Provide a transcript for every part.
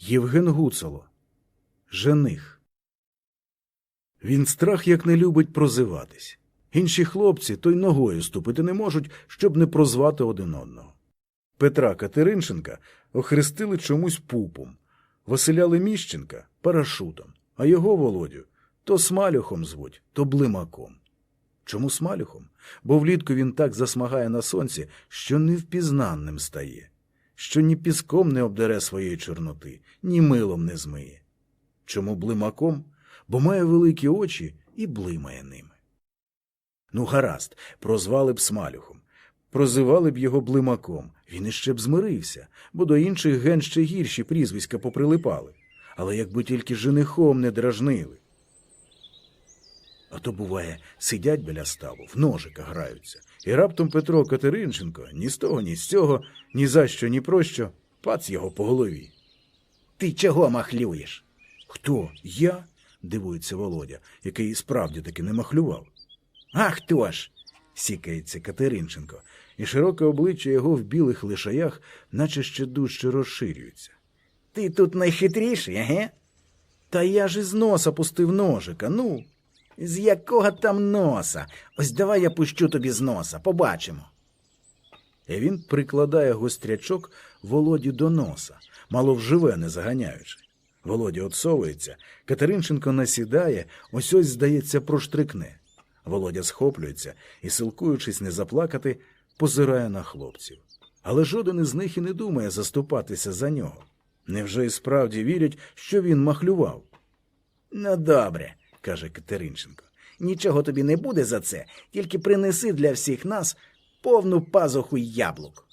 Євген Гуцало. Жених. Він страх як не любить прозиватись. Інші хлопці то й ногою ступити не можуть, щоб не прозвати один одного. Петра Катеринченка охрестили чомусь пупом, Василя Леміщенка парашутом, а його Володю то смалюхом звуть, то блимаком. Чому смалюхом? Бо влітку він так засмагає на сонці, що невпізнанним стає, що ні піском не обдере своєї чорноти, ні милом не змиє. Чому блимаком? Бо має великі очі і блимає ними. Ну, гаразд, прозвали б смалюхом. Прозивали б його блимаком, він іще б змирився, бо до інших ген ще гірші прізвиська поприлипали. Але якби тільки женихом не дражнили. А то, буває, сидять біля ставу, в ножика граються, і раптом Петро Катеринченко ні з того, ні з цього, ні за що, ні про що, пац його по голові. Ти чого махлюєш? Хто? Я? дивується Володя, який справді таки не махлював. А хто ж? Сікається Катеринченко, і широке обличчя його в білих лишаях, наче ще дужче розширюється. Ти тут найхитріший, еге? Та я ж із носа пустив ножика, ну. З якого там носа? Ось давай я пущу тобі з носа, побачимо. І він прикладає гострячок Володі до носа, мало вживе не заганяючи. Володя отсовується, Катеринченко насідає, ось ось, здається, проштрикне. Володя схоплюється і, силкуючись не заплакати, позирає на хлопців. Але жоден із них і не думає заступатися за нього. Невже і справді вірять, що він махлював? Ну, добре, каже Катеринченко. Нічого тобі не буде за це, тільки принеси для всіх нас повну пазуху яблук.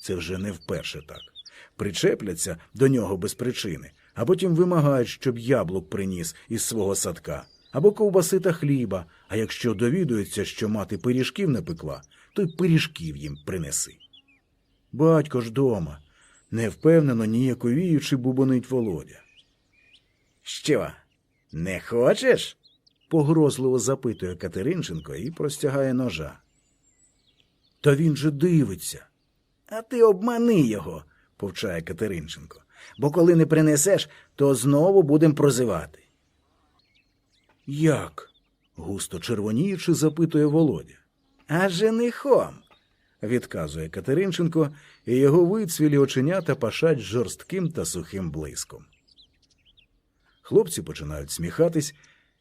Це вже не вперше так. Причепляться до нього без причини, а потім вимагають, щоб яблук приніс із свого садка, або ковбаси та хліба, а якщо довідуються, що мати пиріжків не пекла, то й пиріжків їм принеси. Батько ж дома, невпевнено ніяковіючи бубонить Володя. Що, не хочеш? Погрозливо запитує Катеринченко і простягає ножа. Та він же дивиться. А ти обмани його, повчає Катеринченко. Бо коли не принесеш, то знову будем прозивати. Як? густо червоніючи, запитує Володя. А женихом. відказує Катеринченко, і його вицвілі оченята пашать жорстким та сухим блиском. Хлопці починають сміхатись,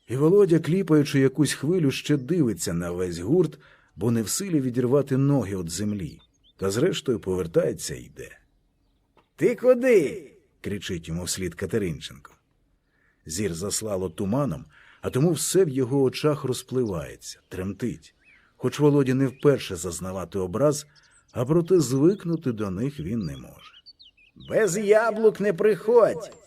і Володя, кліпаючи якусь хвилю, ще дивиться на весь гурт, бо не в силі відірвати ноги від землі, та зрештою повертається і йде. Ти куди? кричить йому вслід Катеринченко. Зір заслало туманом, а тому все в його очах розпливається, тремтить. Хоч Володі не вперше зазнавати образ, а проте звикнути до них він не може. Без яблук не приходь.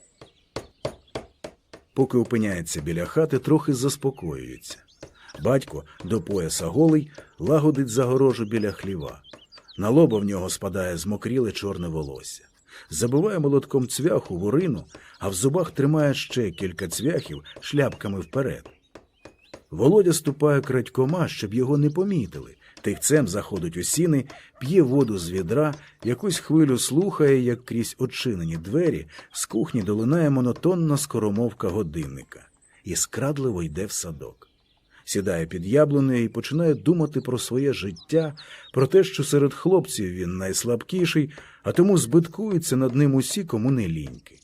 Поки опиняється біля хати, трохи заспокоюється. Батько до пояса голий лагодить загорожу біля хліва. На лоба в нього спадає змокріле чорне волосся. Забиває молотком цвяху ворину, а в зубах тримає ще кілька цвяхів шляпками вперед. Володя ступає крадькома, щоб його не помітили. Тихцем заходить у сіни, п'є воду з відра, якусь хвилю слухає, як крізь очинені двері з кухні долинає монотонна скоромовка годинника і скрадливо йде в садок. Сідає під яблунею і починає думати про своє життя, про те, що серед хлопців він найслабкіший, а тому збиткуються над ним усі, кому не ліньки.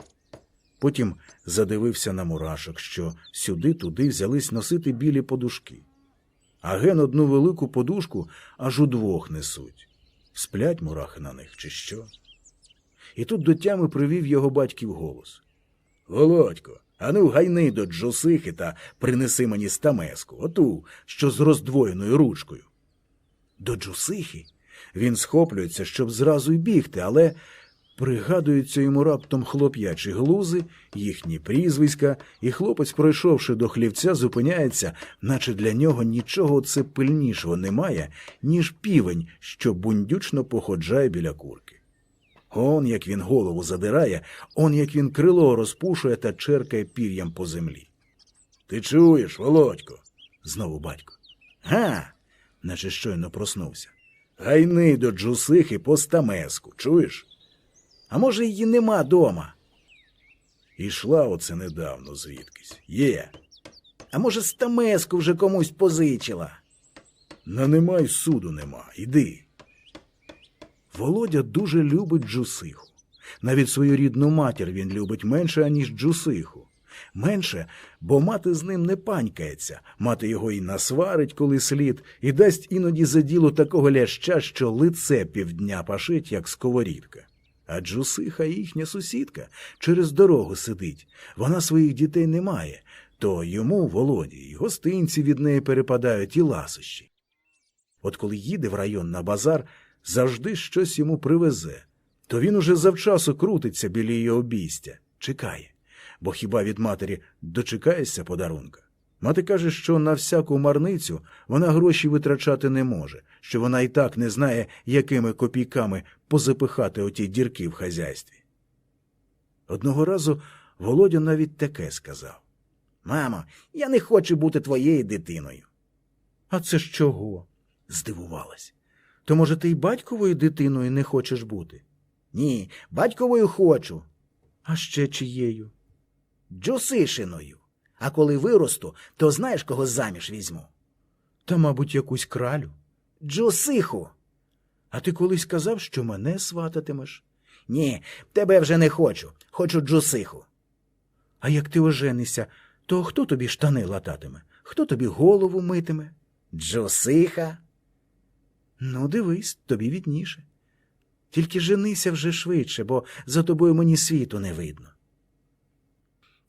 Потім задивився на мурашок, що сюди-туди взялись носити білі подушки. А ген одну велику подушку аж удвох несуть. Сплять мурахи на них, чи що? І тут до тями привів його батьків голос. Володько, ану гайни до Джосихи та принеси мені стамеску, оту, що з роздвоєною ручкою. До Джусихи? Він схоплюється, щоб зразу й бігти, але пригадуються йому раптом хлоп'ячі глузи, їхні прізвиська, і хлопець, пройшовши до хлівця, зупиняється, наче для нього нічого це пильнішого немає, ніж півень, що бундючно походжає біля курки. Он як він голову задирає, он як він крило розпушує та черкає пір'ям по землі. Ти чуєш, Володько? знову батько. Га. наче щойно проснувся. Гайни до Джусихи по стамеску, чуєш? А може, її нема дома? Ішла оце недавно звідкись. Є. А може, стамеску вже комусь позичила? На немай суду нема. Іди. Володя дуже любить Джусиху. Навіть свою рідну матір він любить менше, аніж Джусиху. Менше, бо мати з ним не панькається, мати його і насварить, коли слід, і дасть іноді за діло такого ляща, що лице півдня пашить, як сковорідка. А Джусиха їхня сусідка через дорогу сидить. Вона своїх дітей не має, то йому, Володі, і гостинці від неї перепадають і ласощі. От коли їде в район на базар, завжди щось йому привезе. То він уже завчасу крутиться біля її обійстя, чекає. Бо хіба від матері дочекаєшся подарунка? Мати каже, що на всяку марницю вона гроші витрачати не може, що вона і так не знає, якими копійками позапихати оті дірки в хазяйстві. Одного разу Володя навіть таке сказав. Мамо, я не хочу бути твоєю дитиною. А це ж чого? здивувалась. То, може, ти й батьковою дитиною не хочеш бути? Ні, батьковою хочу, А ще чиєю? Джусишиною. А коли виросту, то знаєш, кого заміж візьму? Та, мабуть, якусь кралю. Джусиху. А ти колись казав, що мене свататимеш? Ні, тебе вже не хочу. Хочу Джусиху. А як ти оженишся, то хто тобі штани лататиме? Хто тобі голову митиме? Джусиха? Ну, дивись, тобі відніше. Тільки женися вже швидше, бо за тобою мені світу не видно.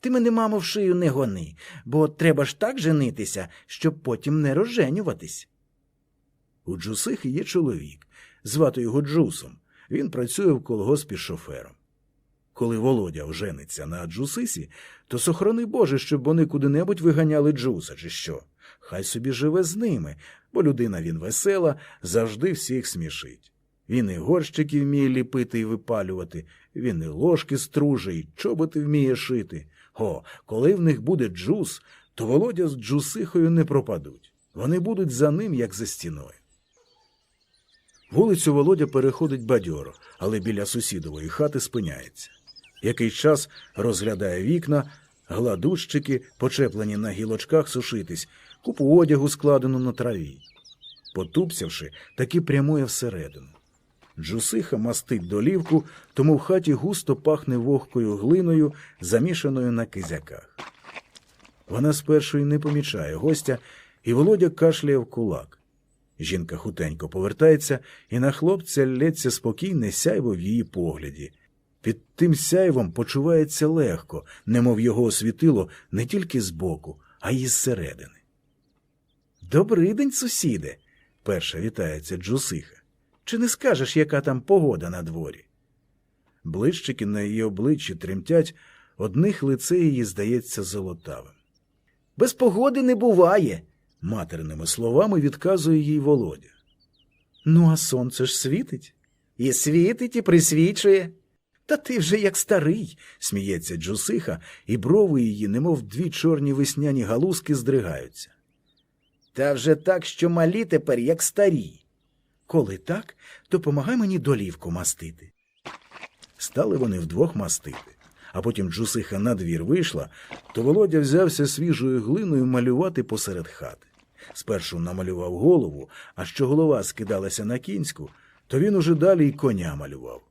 Ти мене, мамо, в шию не гони, бо треба ж так женитися, щоб потім не розженюватись. У Джусихи є чоловік, звати його Джусом. Він працює в колгоспі шофером. Коли Володя ожениться на Джусисі, то сохрони Боже, щоб вони куди-небудь виганяли Джуса, чи що. Хай собі живе з ними, бо людина він весела, завжди всіх смішить. Він і горщики вміє ліпити і випалювати, він і ложки струже, і чоботи вміє шити. О, коли в них буде джус, то Володя з Джусихою не пропадуть. Вони будуть за ним, як за стіною. Вулицю Володя переходить бадьоро, але біля сусідової хати спиняється. Якийсь час розглядає вікна, гладущики, почеплені на гілочках сушитись, купу одягу складену на траві. Потупцявши, таки прямує всередину. Джусиха мастить долівку, тому в хаті густо пахне вогкою глиною, замішаною на кизяках. Вона спершу й не помічає гостя, і Володя кашляє в кулак. Жінка хутенько повертається, і на хлопця лється спокійне сяйво в її погляді. Під тим сяйвом почувається легко, немов його освітило не тільки збоку, а й зсередини. Добрий день, сусіде, перша вітається Джусиха. Чи не скажеш, яка там погода на дворі? Блищики на її обличчі тремтять, одних лице її здається золотавим. Без погоди не буває. Матерними словами відказує їй Володя. Ну, а сонце ж світить. І світить, і присвічує. Та ти вже як старий, сміється Джусиха, і брови її, немов дві чорні весняні галузки, здригаються. Та вже так, що малі тепер, як старі. Коли так, то помагай мені долівку мастити. Стали вони вдвох мастити, а потім Джусиха на двір вийшла, то Володя взявся свіжою глиною малювати посеред хати. Спершу намалював голову, а що голова скидалася на кінську, то він уже далі й коня малював.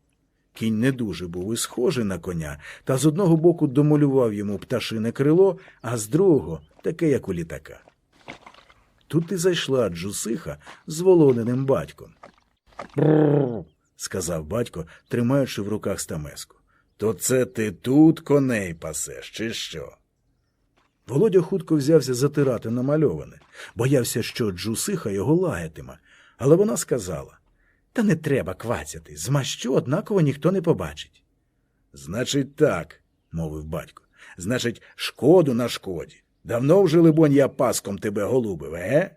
Кінь не дуже був і схожий на коня, та з одного боку домалював йому пташине крило, а з другого таке, як у літака. Тут і зайшла Джусиха з володеним батьком. Сказав батько, тримаючи в руках стамеску. То це ти тут коней пасеш, чи що? Володя хутко взявся затирати намальоване, боявся, що Джусиха його лаятиме, але вона сказала Та не треба квацяти, змащу, однаково ніхто не побачить. Значить, так, мовив батько. Значить, шкоду на шкоді. Давно вже, либонь, я паском тебе голубив, е?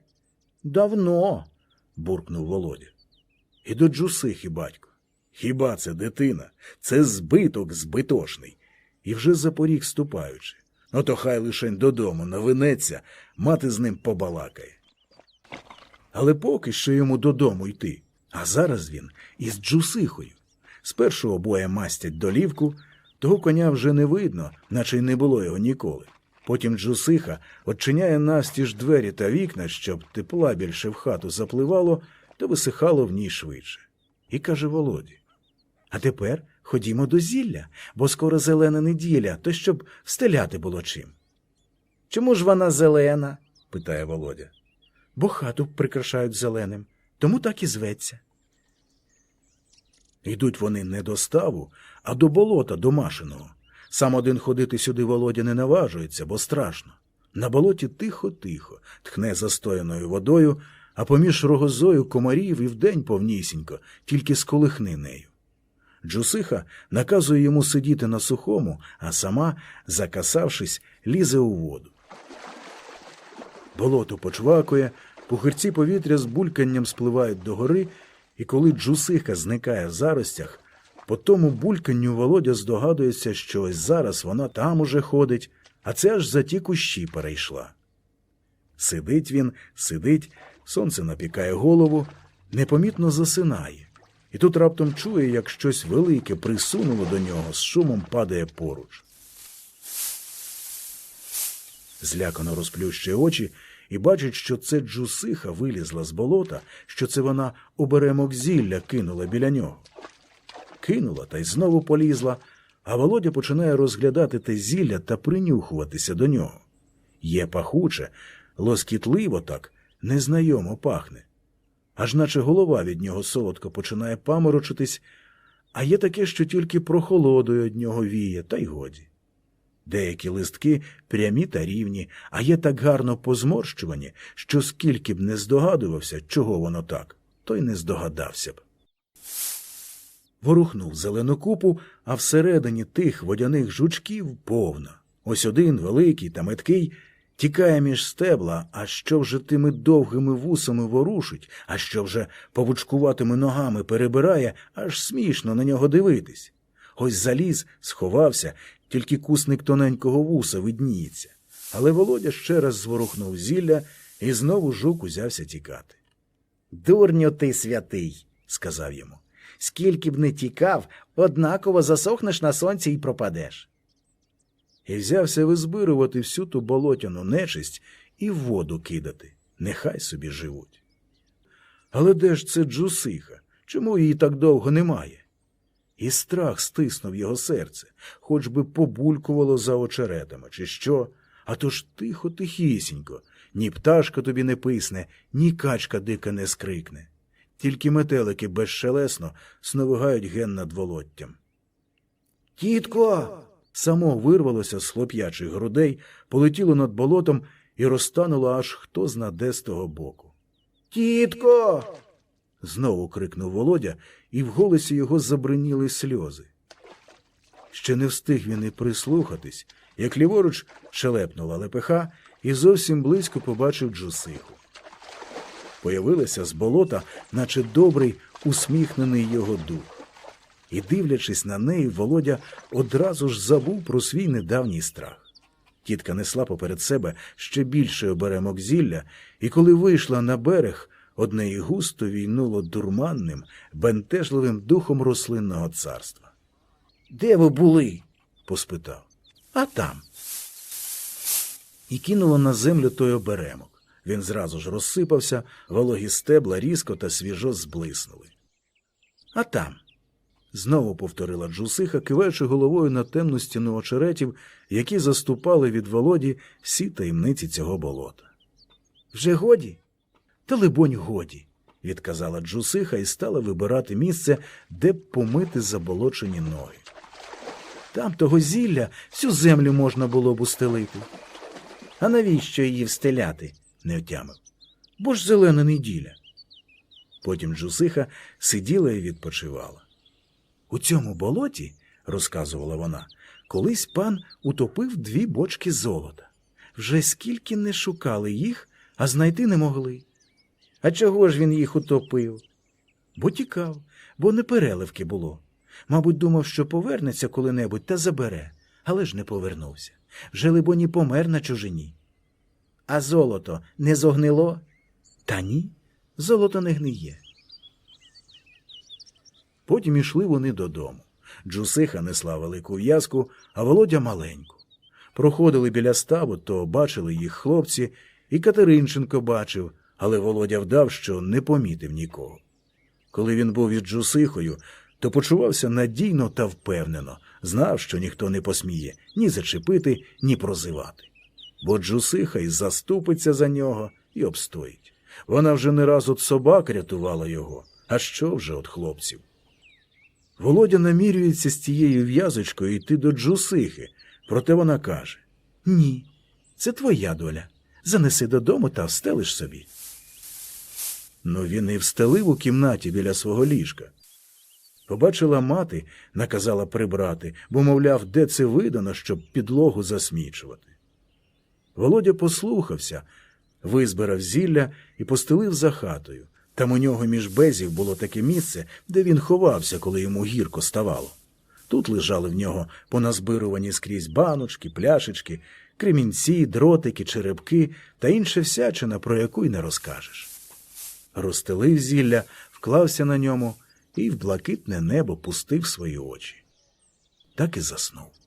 Давно, буркнув Володя. І до Джусихи, батько. Хіба це дитина? Це збиток збитошний. І вже за поріг ступаючи. Ну то хай лишень додому навинеться, мати з ним побалакає. Але поки що йому додому йти. А зараз він із Джусихою. Спершу обоє мастять долівку, Того коня вже не видно, наче й не було його ніколи. Потім Джусиха odчиняє настіж двері та вікна, щоб тепла більше в хату запливало, то висихало в ній швидше. І каже Володі. А тепер ходімо до зілля, бо скоро зелена неділя, то щоб встеляти було чим. Чому ж вона зелена? питає Володя. Бо хату прикрашають зеленим, тому так і зветься. Йдуть вони не до ставу, а до болота домашиного. Сам один ходити сюди Володя не наважується, бо страшно. На болоті тихо-тихо, тхне застояною водою, а поміж рогозою комарів і вдень повнісінько, тільки сколихни нею. Джусиха наказує йому сидіти на сухому, а сама, закасавшись, лізе у воду. Болото почвакує, пухирці повітря з бульканням спливають догори, і коли Джусиха зникає в заростях, по тому бульканню Володя здогадується, що ось зараз вона там уже ходить, а це аж за ті кущі перейшла. Сидить він, сидить, сонце напікає голову, непомітно засинає, і тут раптом чує, як щось велике присунуло до нього, з шумом падає поруч. Злякано розплющує очі і бачить, що це Джусиха вилізла з болота, що це вона оберемок зілля кинула біля нього. Кинула та й знову полізла, а Володя починає розглядати те зілля та принюхуватися до нього. Є пахуче, лоскітливо так, незнайомо пахне. Аж наче голова від нього солодко починає паморочитись, а є таке, що тільки прохолодою від нього віє, та й годі. Деякі листки прямі та рівні, а є так гарно позморщувані, що скільки б не здогадувався, чого воно так, то й не здогадався б. Ворухнув зелену купу, а всередині тих водяних жучків повно. Ось один, великий та меткий, тікає між стебла, а що вже тими довгими вусами ворушить, а що вже повучкуватими ногами перебирає, аж смішно на нього дивитись. Ось заліз, сховався, тільки кусник тоненького вуса видніється. Але Володя ще раз зворухнув зілля, і знову жук узявся тікати. Дурню ти святий, Сказав йому. Скільки б не тікав, однаково засохнеш на сонці і пропадеш. І взявся визбирувати всю ту болотяну нечисть і в воду кидати. Нехай собі живуть. Але де ж це Джусиха? Чому її так довго немає? І страх стиснув його серце, хоч би побулькувало за очеретами, чи що, а то ж тихо, тихісінько, ні пташка тобі не писне, ні качка дика не скрикне. Тільки метелики безшелесно сновигають ген над волоттям. Тітко. Само вирвалося з хлоп'ячих грудей, полетіло над болотом і розтануло аж хто зна де з того боку. Тітко. Знову крикнув Володя, і в голосі його забриніли сльози. Ще не встиг він і прислухатись, як ліворуч шелепнула лепеха і зовсім близько побачив Джусиху. Появилася з болота, наче добрий, усміхнений його дух. І, дивлячись на неї, Володя одразу ж забув про свій недавній страх. Тітка несла поперед себе ще більший оберемок зілля, і коли вийшла на берег, одне і густо війнуло дурманним, бентежливим духом рослинного царства. Де ви були? Поспитав. А там. І кинуло на землю той оберемок. Він зразу ж розсипався, вологі стебла різко та свіжо зблиснули. А там. Знову повторила Джусиха, киваючи головою на темну стіну очеретів, які заступали від володі всі таємниці цього болота. Вже годі? Та, либонь, годі, відказала Джусиха і стала вибирати місце, де б помити заболочені ноги. Там того зілля всю землю можна було б устелити. А навіщо її встеляти? Не втямив. Бо ж зелена неділя. Потім Джусиха сиділа і відпочивала. У цьому болоті, розказувала вона, колись пан утопив дві бочки золота. Вже скільки не шукали їх, а знайти не могли. А чого ж він їх утопив? Бо тікав, бо не переливки було. Мабуть, думав, що повернеться коли-небудь та забере, але ж не повернувся. Вже, либоні, помер на чужині. А золото не зогнило? Та ні, золото не гниє. Потім ішли вони додому. Джусиха несла велику в'язку, а Володя маленьку. Проходили біля ставу, то бачили їх хлопці, і Катеринченко бачив, але Володя вдав, що не помітив нікого. Коли він був із Джусихою, то почувався надійно та впевнено, знав, що ніхто не посміє ні зачепити, ні прозивати. Бо Джусиха й заступиться за нього і обстоїть. Вона вже не раз от собак рятувала його, а що вже от хлопців. Володя намірюється з тією в'язочкою йти до Джусихи, проте вона каже Ні, це твоя доля. Занеси додому та встелиш собі. Ну він і встелив у кімнаті біля свого ліжка. Побачила мати, наказала прибрати, бо, мовляв, де це видано, щоб підлогу засмічувати. Володя послухався, визбирав зілля і постелив за хатою. Там у нього між безів було таке місце, де він ховався, коли йому гірко ставало. Тут лежали в нього поназбирувані скрізь баночки, пляшечки, кремінці, дротики, черепки та інша всячина, про яку й не розкажеш. Розстелив зілля, вклався на ньому і в блакитне небо пустив свої очі. Так і заснув.